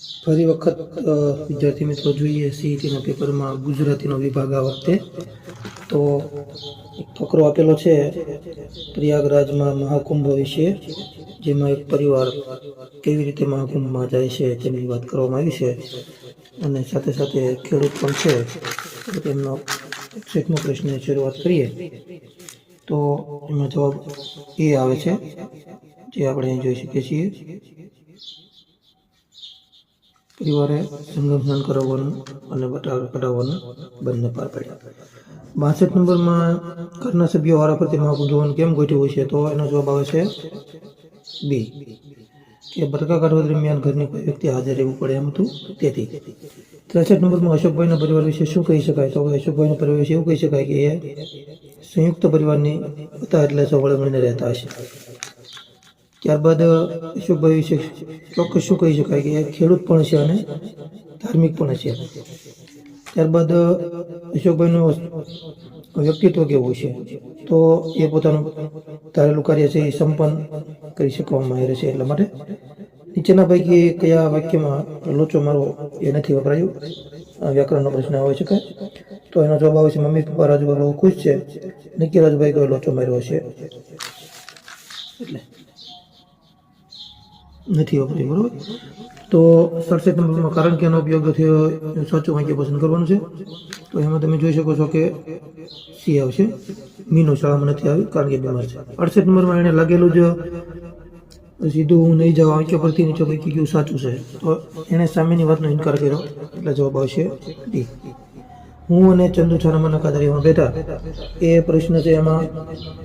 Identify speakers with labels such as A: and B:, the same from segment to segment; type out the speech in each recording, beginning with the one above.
A: ફરી વખત વિદ્યાર્થી મિત્રો જોઈએ સીઈટીના પેપરમાં ગુજરાતીનો વિભાગ આ વખતે. તો ફકરો આપેલો છે પ્રયાગરાજમાં મહાકુંભ વિશે, જેમાં એક પરિવાર કેવી રીતે મહાકુંભમાં જાય છે તેની વાત કરવામાં આવી છે. અને સાથે સાથે ખેડૂત પણ છે. તેમનો એકનો પ્રશ્નની શરૂઆત કરીએ. તો એમાં જવાબ એ આવે છે, જે આપણે અહીં જોઈ શકીએ છીએ. પરિવારે સંગમ સ્નાન કરાવવાનું અને કઢાવવાનું બંને પાર પાડ્યા. બાસઠ નંબરમાં ઘરના સભ્યો વારાફરતી મહાકુંભ જોવાનું કેમ ગોઠવ્યું છે તો એનો જવાબ આવે છે બી. કે બટકા કાઢવા દરમિયાન ઘરની કોઈ વ્યક્તિ હાજર રહેવું પડે એમ હતું તેથી. ત્રેસઠ નંબરમાં અશોકભાઈના પરિવાર વિશે શું કહી શકાય? તો અશોકભાઈના પરિવાર વિશે એવું કહી શકાય કે એ સંયુક્ત પરિવારની હતા એટલે સૌ મળીને રહેતા હશે. ત્યારબાદ અશોકભાઈ વિશે ચોક્કસ શું કહી શકાય કે ખેડૂત પણ છે અને ધાર્મિક પણ છે. ત્યારબાદ, અશોકભાઈનું વ્યક્તિત્વ કેવું છે? તો એ પોતાનું ધારેલું કાર્ય છે એ સંપન્ન કરી શકવામાં આવે છે એટલા માટે. નીચેના પૈકી કયા વાક્યમાં લોચો મારવો એ નથી વપરાયું? વ્યાકરણનો પ્રશ્ન આવી શકે તો એનો જવાબ આવે છે, મમ્મી પપ્પા રાજુભાઈ બહુ ખુશ છે? નિકી રાજુભાઈ કયો લોચો માર્યો છે. એટલે નથી વપરાયું બરોબર? તો સડસઠ નંબરમાં કારણ કે એનો ઉપયોગ થયો સાચું વાક્ય પસંદ કરવાનું છે. તો એમાં તમે જોઈ શકો છો કે સી આવશે. મીનો શાળામાં નથી આવી, કારણ કે બીમાર છે. અડસઠ નંબરમાં એને લાગેલું જ સીધું હું નહીં જાઉં વાક્ય પરથી નીચે પૈકી કયું સાચું છે. તો એણે સામેની વાતનો ઇનકાર કર્યો, એટલે જવાબ આવશે ડી. હું અને ચંદુ છાનામાં કાતરીમાં બેઠા, એ પ્રશ્ન છે એમાં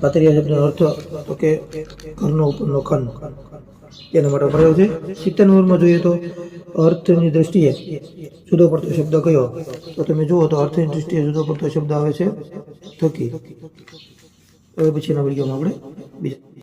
A: પાતરિયા શબ્દનો અર્થ, તો કે ઘરનો ઉપરનો ખંડ. એના માટે પ્રયોગ છે. સિત્તેર નંબરમાં જોઈએ તો અર્થની દ્રષ્ટિએ જુદો પડતો શબ્દ કયો? તો તમે જુઓ તો અર્થની દ્રષ્ટિએ જુદો પડતો શબ્દ આવે છે થકી. હવે પછીના વિડીયોમાં આપણે બીજા